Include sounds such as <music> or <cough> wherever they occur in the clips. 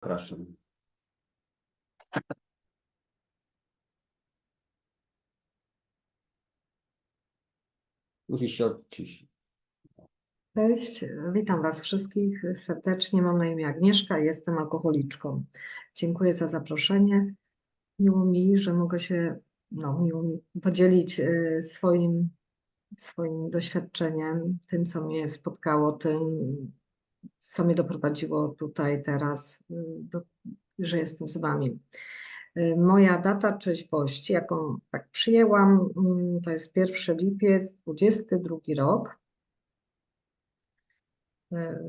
Proszę. Musisz się odciszyć. Cześć, witam Was wszystkich serdecznie. Mam na imię Agnieszka jestem alkoholiczką. Dziękuję za zaproszenie. Miło mi, że mogę się no, miło mi podzielić y, swoim, swoim doświadczeniem, tym, co mnie spotkało, tym, co mnie doprowadziło tutaj teraz, y, do, że jestem z Wami. Y, Moja data trzeźwości, jaką tak przyjęłam, mm, to jest 1 lipiec, 22 rok. E,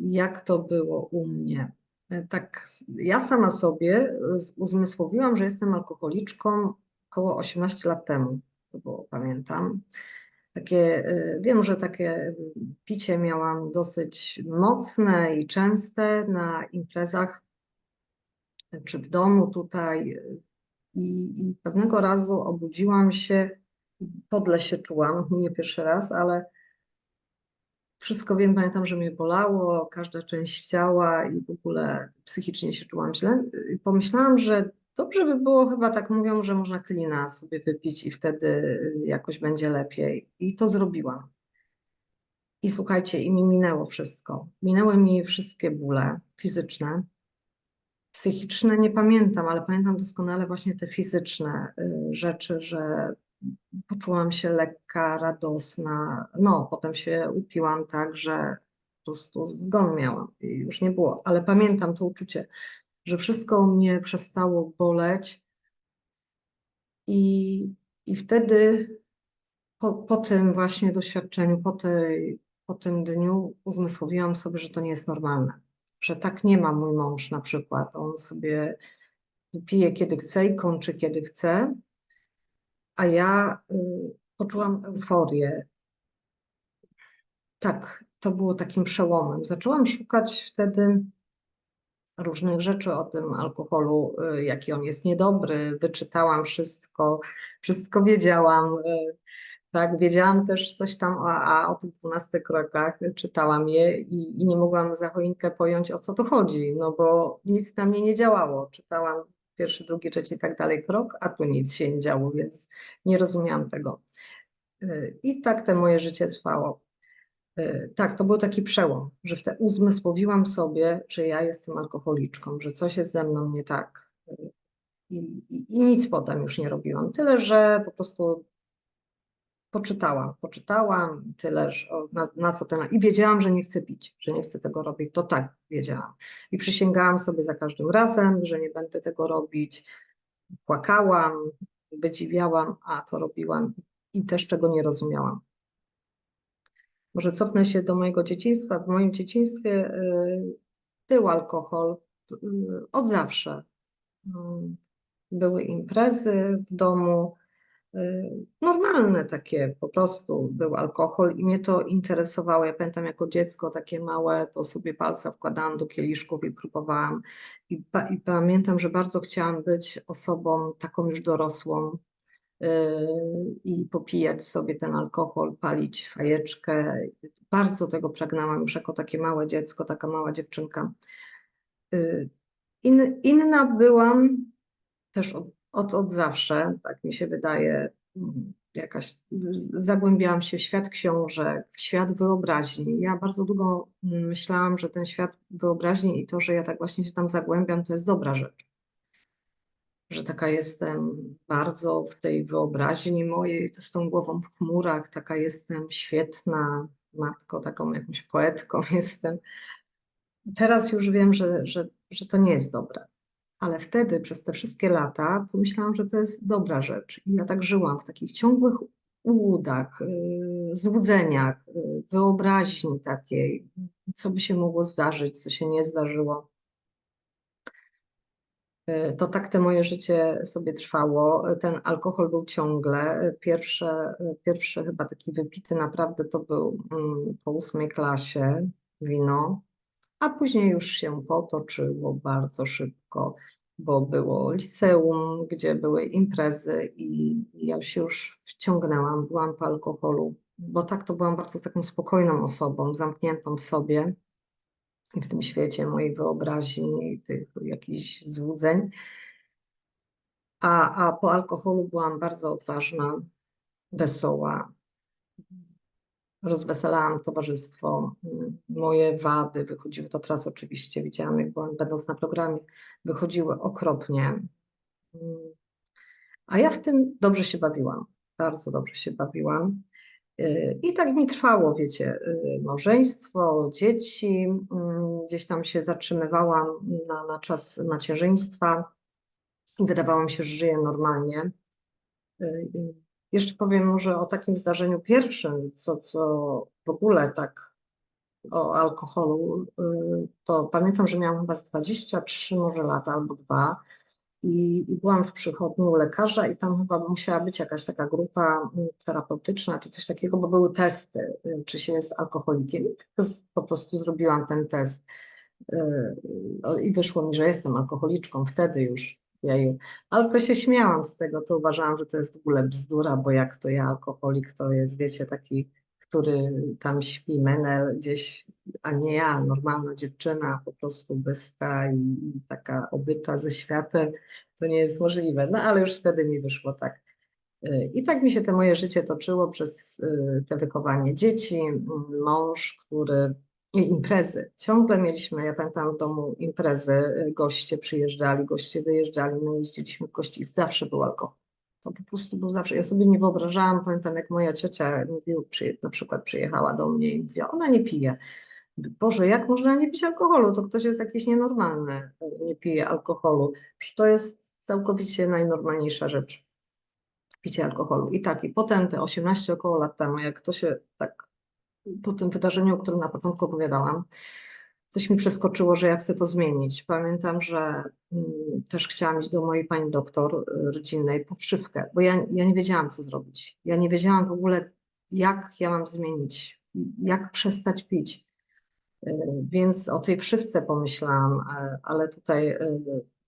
jak to było u mnie. Tak, ja sama sobie uzmysłowiłam, że jestem alkoholiczką około 18 lat temu, to było, pamiętam. Takie, e, wiem, że takie picie miałam dosyć mocne i częste na imprezach czy w domu tutaj i, i pewnego razu obudziłam się, podle się czułam, nie pierwszy raz, ale wszystko wiem, pamiętam, że mnie bolało, każda część ciała i w ogóle psychicznie się czułam źle. I pomyślałam, że dobrze by było, chyba tak mówią, że można klina sobie wypić i wtedy jakoś będzie lepiej. I to zrobiłam. I słuchajcie, i mi minęło wszystko. Minęły mi wszystkie bóle fizyczne. Psychiczne nie pamiętam, ale pamiętam doskonale właśnie te fizyczne y, rzeczy, że poczułam się lekka, radosna. No, potem się upiłam tak, że po prostu zgon miałam i już nie było. Ale pamiętam to uczucie, że wszystko mnie przestało boleć i, i wtedy po, po tym właśnie doświadczeniu, po, tej, po tym dniu uzmysłowiłam sobie, że to nie jest normalne. Że tak nie ma mój mąż na przykład. On sobie pije kiedy chce i kończy kiedy chce, a ja y, poczułam euforię. Tak, to było takim przełomem. Zaczęłam szukać wtedy różnych rzeczy o tym alkoholu, y, jaki on jest niedobry. Wyczytałam wszystko, wszystko wiedziałam. y, Tak, wiedziałam też coś tam o, a o tych 12 krokach, czytałam je i, i nie mogłam za choinkę pojąć, o co to chodzi, no bo nic na mnie nie działało. Czytałam pierwszy, drugi, trzeci i tak dalej krok, a tu nic się nie działo, więc nie rozumiałam tego. Y, I tak te moje życie trwało. Y, Tak, to był taki przełom, że wtedy uzmysłowiłam sobie, że ja jestem alkoholiczką, że coś jest ze mną nie tak. Y, I, i, i nic potem już nie robiłam. Tyle, że po prostu poczytałam, poczytałam tyle, na, na co temat. I wiedziałam, że nie chcę pić, że nie chcę tego robić. To tak wiedziałam. I przysięgałam sobie za każdym razem, że nie będę tego robić. Płakałam, wydziwiałam, a to robiłam i też czego nie rozumiałam. Może cofnę się do mojego dzieciństwa. W moim dzieciństwie y, był alkohol y, od zawsze. Mm, Były imprezy w domu, y, normalne takie, po prostu był alkohol i mnie to interesowało. Ja pamiętam jako dziecko takie małe, to sobie palca wkładałam do kieliszków i próbowałam. I, pa, i pamiętam, że bardzo chciałam być osobą taką już dorosłą, i popijać sobie ten alkohol, palić fajeczkę. Bardzo tego pragnęłam już jako takie małe dziecko, taka mała dziewczynka. Y, In, inna byłam też od, od, od zawsze, tak mi się wydaje, jakaś, zagłębiałam się w świat książek, w świat wyobraźni. Ja bardzo długo mm, myślałam, że ten świat wyobraźni i to, że ja tak właśnie się tam zagłębiam, to jest dobra rzecz że taka jestem bardzo w tej wyobraźni mojej, z tą głową w chmurach, taka jestem świetna, matko, taką jakąś poetką <laughs> jestem. Teraz już wiem, że, że, że to nie jest dobre. Ale wtedy, przez te wszystkie lata, to myślałam, że to jest dobra rzecz. I ja tak żyłam w takich ciągłych ułudach, yy, złudzeniach, yy, wyobraźni takiej, co by się mogło zdarzyć, co się nie zdarzyło. Y, To tak te moje życie sobie trwało. Ten alkohol był ciągle. Pierwsze, pierwszy chyba taki wypity naprawdę to był mm, po ósmej klasie wino, a później już się potoczyło bardzo szybko, bo było liceum, gdzie były imprezy i ja się już wciągnęłam, byłam po alkoholu, bo tak to byłam bardzo taką spokojną osobą, zamkniętą w sobie. W tym świecie mojej wyobraźni, tych jakichś złudzeń. A, a po alkoholu byłam bardzo odważna, wesoła. Rozweselałam towarzystwo. Moje wady wychodziły, to teraz oczywiście widziałam, jak byłam, będąc na programie, wychodziły okropnie. A ja w tym dobrze się bawiłam, bardzo dobrze się bawiłam. I tak mi trwało, wiecie, małżeństwo, dzieci. Gdzieś tam się zatrzymywałam na, na czas macierzyństwa i wydawało mi się, że żyję normalnie. Jeszcze powiem może o takim zdarzeniu pierwszym, co, co w ogóle tak o alkoholu. To pamiętam, że miałam chyba z 23 może lata albo dwa i, i byłam w przychodni u lekarza i tam chyba musiała być jakaś taka grupa mm, terapeutyczna czy coś takiego, bo były testy, y, czy się jest alkoholikiem. Tak po prostu zrobiłam ten test y, i wyszło mi, że jestem alkoholiczką wtedy już. Jeju. Ale to się śmiałam z tego, to uważałam, że to jest w ogóle bzdura, bo jak to ja alkoholik, to jest, wiecie, taki, który tam śpi menel gdzieś a nie ja, normalna dziewczyna, po prostu bysta i, i taka obyta ze światem, to nie jest możliwe. No ale już wtedy mi wyszło tak. Y, I tak mi się to moje życie toczyło przez y, te wychowanie dzieci, mąż, który i imprezy. Ciągle mieliśmy, ja pamiętam w domu imprezy, goście przyjeżdżali, goście wyjeżdżali, my jeździliśmy w kości i zawsze był alkohol. To po prostu był zawsze, ja sobie nie wyobrażałam, pamiętam jak moja ciocia mówiła, na przykład przyjechała do mnie i mówiła, ona nie pije. Boże, jak można nie pić alkoholu? To ktoś jest jakiś nienormalny, nie pije alkoholu. Przecież to jest całkowicie najnormalniejsza rzecz, picie alkoholu. I tak, i potem te 18 około lat temu, jak to się tak, po tym wydarzeniu, o którym na początku opowiadałam, coś mi przeskoczyło, że ja chcę to zmienić. Pamiętam, że mm, też chciałam iść do mojej pani doktor y, rodzinnej po wszywkę, bo ja, ja nie wiedziałam, co zrobić. Ja nie wiedziałam w ogóle, jak ja mam zmienić, jak przestać pić. Więc o tej krzywce pomyślałam, ale tutaj e,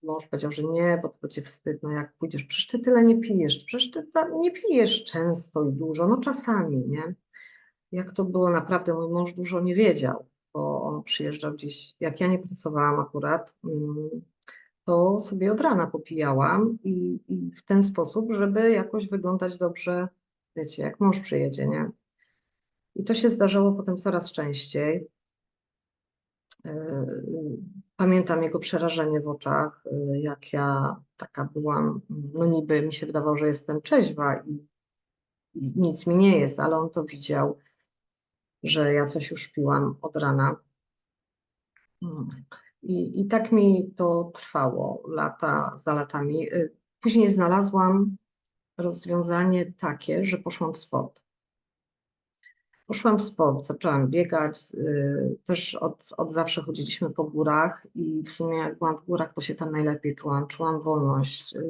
mąż powiedział, że nie, bo to będzie wstyd, no jak pójdziesz, przecież ty tyle nie pijesz, przecież ty nie pijesz często i dużo, no czasami, nie? Jak to było naprawdę, mój mąż dużo nie wiedział, bo on przyjeżdżał gdzieś, jak ja nie pracowałam akurat, mm, to sobie od rana popijałam i, i w ten sposób, żeby jakoś wyglądać dobrze, wiecie, jak mąż przyjedzie, nie? I to się zdarzało potem coraz częściej. Pamiętam jego przerażenie w oczach, jak ja taka byłam, no niby mi się wydawało, że jestem trzeźwa i, i nic mi nie jest, ale on to widział, że ja coś już piłam od rana. I, I tak mi to trwało lata za latami. Później znalazłam rozwiązanie takie, że poszłam w sport. Poszłam w sport, zaczęłam biegać, y, też od, od zawsze chodziliśmy po górach i w sumie jak byłam w górach, to się tam najlepiej czułam, czułam wolność, y,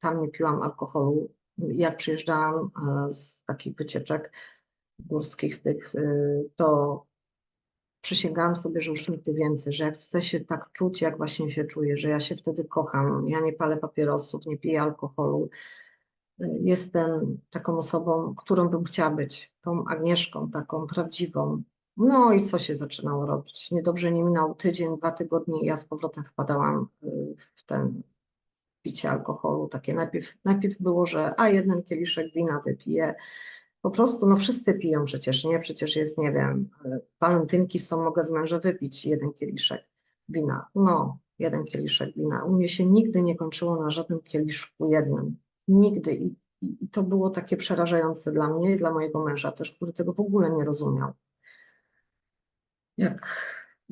tam nie piłam alkoholu. Jak przyjeżdżałam z takich wycieczek górskich, z tych, y, to przysięgałam sobie, że już nigdy więcej, że jak chcę się tak czuć, jak właśnie się czuję, że ja się wtedy kocham, ja nie palę papierosów, nie piję alkoholu, jestem taką osobą, którą bym chciała być, tą Agnieszką, taką prawdziwą. No i co się zaczynało robić? Niedobrze nie minął tydzień, dwa tygodnie i ja z powrotem wpadałam y, w ten picie alkoholu. Takie najpierw, najpierw było, że a jeden kieliszek wina wypiję. Po prostu, no wszyscy piją przecież, nie? Przecież jest, nie wiem, y, walentynki są, mogę z męża wypić jeden kieliszek wina. No, jeden kieliszek wina. U mnie się nigdy nie kończyło na żadnym kieliszku jednym. Nigdy. I, I, to było takie przerażające dla mnie i dla mojego męża też, który tego w ogóle nie rozumiał. Jak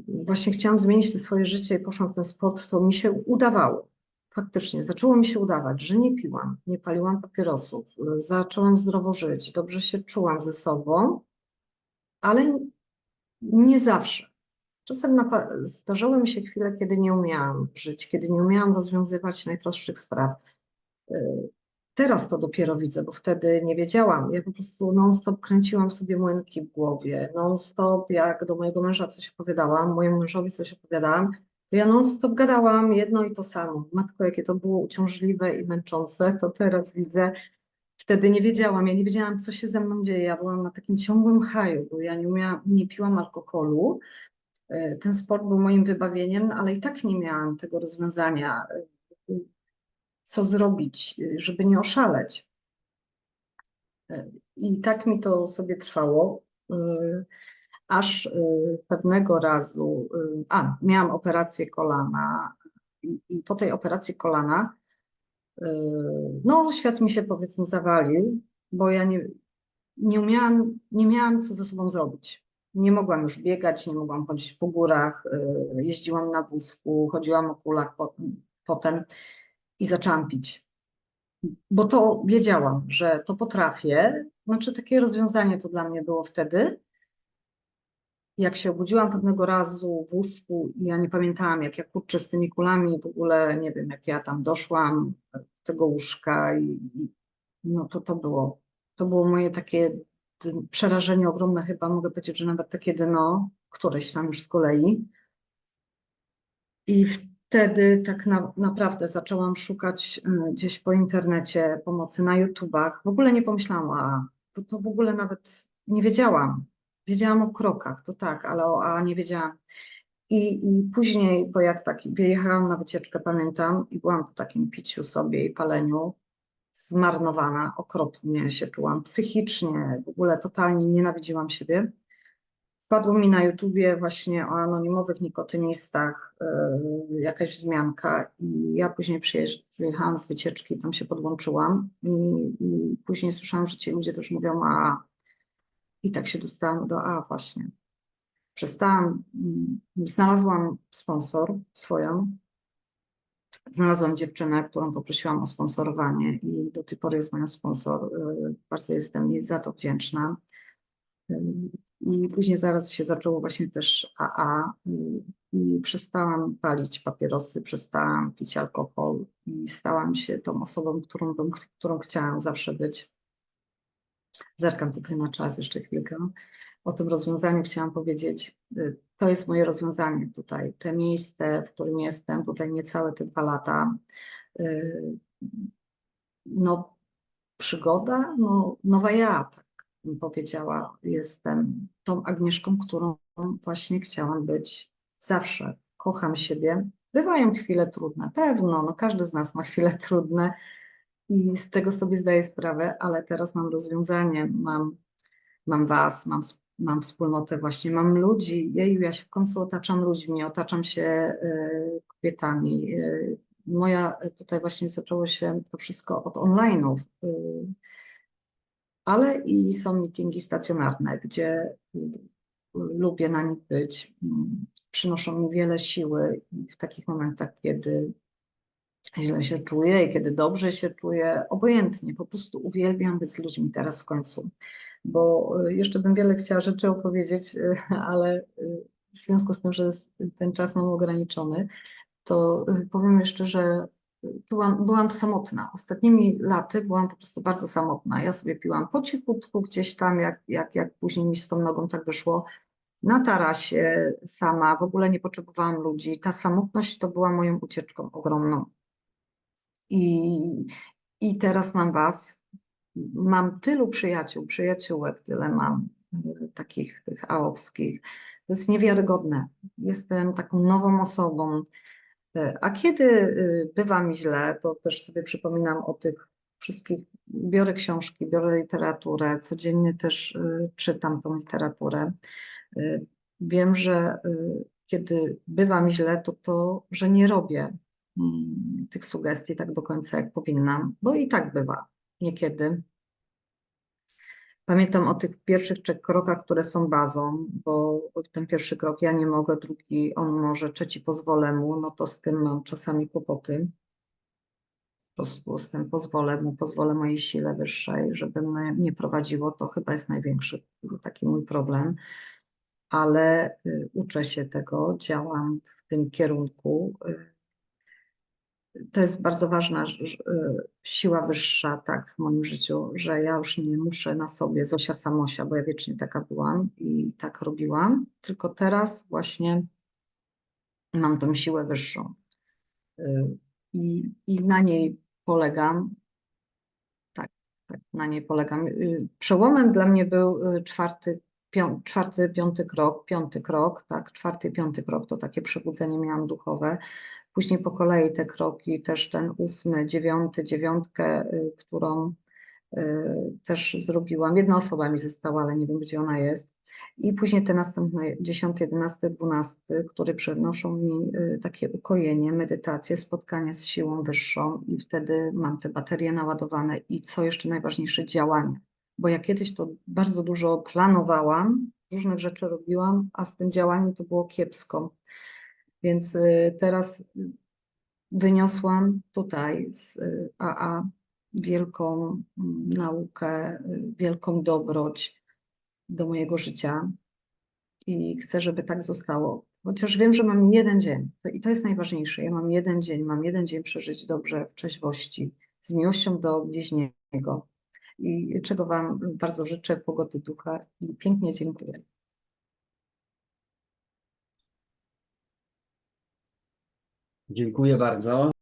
właśnie chciałam zmienić to swoje życie i poszłam w ten sport, to mi się udawało. Faktycznie, zaczęło mi się udawać, że nie piłam, nie paliłam papierosów, zaczęłam zdrowo żyć, dobrze się czułam ze sobą, ale nie zawsze. Czasem zdarzały mi się chwile, kiedy nie umiałam żyć, kiedy nie umiałam rozwiązywać najprostszych spraw. Teraz to dopiero widzę, bo wtedy nie wiedziałam. Ja po prostu non-stop kręciłam sobie młynki w głowie. Non-stop, jak do mojego męża coś opowiadałam, mojemu mężowi coś opowiadałam, to ja non-stop gadałam jedno i to samo. Matko, jakie to było uciążliwe i męczące, to teraz widzę. Wtedy nie wiedziałam, ja nie wiedziałam, co się ze mną dzieje. Ja byłam na takim ciągłym haju, bo ja nie, umiałam, nie piłam alkoholu, y, ten sport był moim wybawieniem, ale i tak nie miałam tego rozwiązania, y, co zrobić, y, żeby nie oszaleć. I tak mi to sobie trwało, aż y, pewnego razu, y, a miałam operację kolana i, po tej operacji kolana, y, no świat mi się powiedzmy zawalił, bo ja nie, nie umiałam, nie miałam co ze sobą zrobić. Nie mogłam już biegać, nie mogłam chodzić po górach, jeździłam na wózku, chodziłam o kulach po- potem i zaczęłam pić. Bo to wiedziałam, że to potrafię. Znaczy, takie rozwiązanie to dla mnie było wtedy. Jak się obudziłam pewnego razu w łóżku i ja nie pamiętałam, jak ja kurczę z tymi kulami, w ogóle nie wiem, jak ja tam doszłam do tego łóżka i, i no to to było, to było moje takie przerażenie ogromne, chyba mogę powiedzieć, że nawet takie dno, któreś tam już z kolei. I wtedy tak na, naprawdę zaczęłam szukać y, gdzieś po internecie pomocy na YouTubach. W ogóle nie pomyślałam o AA, bo to w ogóle nawet nie wiedziałam. Wiedziałam o krokach, to tak, ale o AA nie wiedziałam. I, I później, bo jak tak wyjechałam na wycieczkę, pamiętam, i byłam po takim piciu sobie i paleniu, zmarnowana, okropnie się czułam psychicznie, w ogóle totalnie nienawidziłam siebie. Wpadło mi na YouTubie właśnie o anonimowych nikotynistach yy, jakaś wzmianka i ja później przyjechałam z wycieczki, tam się podłączyłam i, i później słyszałam, że ci ludzie też mówią AA. I tak się dostałam do AA właśnie. Przestałam, mm, znalazłam sponsor swoją, znalazłam dziewczynę, którą poprosiłam o sponsorowanie i do tej pory jest moją sponsor. Yy, Bardzo jestem jej za to wdzięczna. Yy, I później zaraz się zaczęło właśnie też AA i, i przestałam palić papierosy, przestałam pić alkohol i stałam się tą osobą, którą, którą chciałam zawsze być. Zerkam tutaj na czas jeszcze chwilkę. O tym rozwiązaniu chciałam powiedzieć. Y, To jest moje rozwiązanie tutaj. Te miejsce, w którym jestem, tutaj niecałe te dwa lata. y, No, przygoda, no, nowa ja, tak bym powiedziała. Jestem tą Agnieszką, którą właśnie chciałam być zawsze. Kocham siebie. Bywają chwile trudne, pewno, no każdy z nas ma chwile trudne i z tego sobie zdaję sprawę, ale teraz mam rozwiązanie, mam, mam was, mam, mam wspólnotę właśnie, mam ludzi, jeju, ja się w końcu otaczam ludźmi, otaczam się e, kobietami. E, Moja, tutaj właśnie zaczęło się to wszystko od online'ów, e, ale i są meetingi stacjonarne, gdzie y, lubię na nich być. Mm, Przynoszą mi wiele siły w takich momentach, kiedy źle się czuję i kiedy dobrze się czuję, obojętnie, po prostu uwielbiam być z ludźmi teraz w końcu, bo y, jeszcze bym wiele chciała rzeczy opowiedzieć, y, <laughs> ale y, w związku z tym, że ten czas mam ograniczony, to powiem jeszcze, że byłam, byłam samotna. Ostatnimi laty byłam po prostu bardzo samotna. Ja sobie piłam po cichutku gdzieś tam, jak, jak, jak później mi z tą nogą tak wyszło, na tarasie sama, w ogóle nie potrzebowałam ludzi. Ta samotność to była moją ucieczką ogromną. I, I teraz mam Was. Mam tylu przyjaciół, przyjaciółek, tyle mam y, takich tych aowskich. To jest niewiarygodne. Jestem taką nową osobą. Y, A kiedy y, bywa mi źle, to też sobie przypominam o tych wszystkich. Biorę książki, biorę literaturę, codziennie też czytam tą literaturę. Wiem, że kiedy bywa mi źle, to to, że nie robię tych sugestii tak do końca, jak powinnam, bo i tak bywa niekiedy. Pamiętam o tych pierwszych trzech krokach, które są bazą, bo ten pierwszy krok ja nie mogę, drugi on może, trzeci pozwolę mu, no to z tym mam czasami kłopoty. Po prostu z tym pozwolę mu, pozwolę mojej sile wyższej, żeby mnie mnie prowadziło, to chyba jest największy taki mój problem ale y, uczę się tego, działam w tym kierunku. To jest bardzo ważna y, siła wyższa, tak, w moim życiu, że ja już nie muszę na sobie Zosia Samosia, bo ja wiecznie taka byłam i tak robiłam, tylko teraz właśnie mam tą siłę wyższą Y, i, i na niej polegam. Tak, tak, na niej polegam. Y, Przełomem dla mnie był y, 4 pią- czwarty, piąty krok, piąty krok, tak, czwarty, piąty krok to takie przebudzenie miałam duchowe. Później po kolei te kroki, też ten ósmy, dziewiąty, dziewiątkę, y, którą y, też zrobiłam. Jedna osoba mi została, ale nie wiem, gdzie ona jest. I później te następne 10, 11, 12, które przynoszą mi y, takie ukojenie, medytację, spotkanie z siłą wyższą i wtedy mam te baterie naładowane i co jeszcze najważniejsze, działanie. Bo ja kiedyś to bardzo dużo planowałam, różnych rzeczy robiłam, a z tym działaniem to było kiepsko. Więc y, teraz y, wyniosłam tutaj z y, AA wielką mm, naukę, y, wielką dobroć do mojego życia i chcę, żeby tak zostało. Chociaż wiem, że mam jeden dzień i to jest najważniejsze. Ja mam jeden dzień, mam jeden dzień przeżyć dobrze w trzeźwości, z miłością do bliźniego. I czego Wam bardzo życzę, pogody ducha i pięknie dziękuję. Dziękuję bardzo.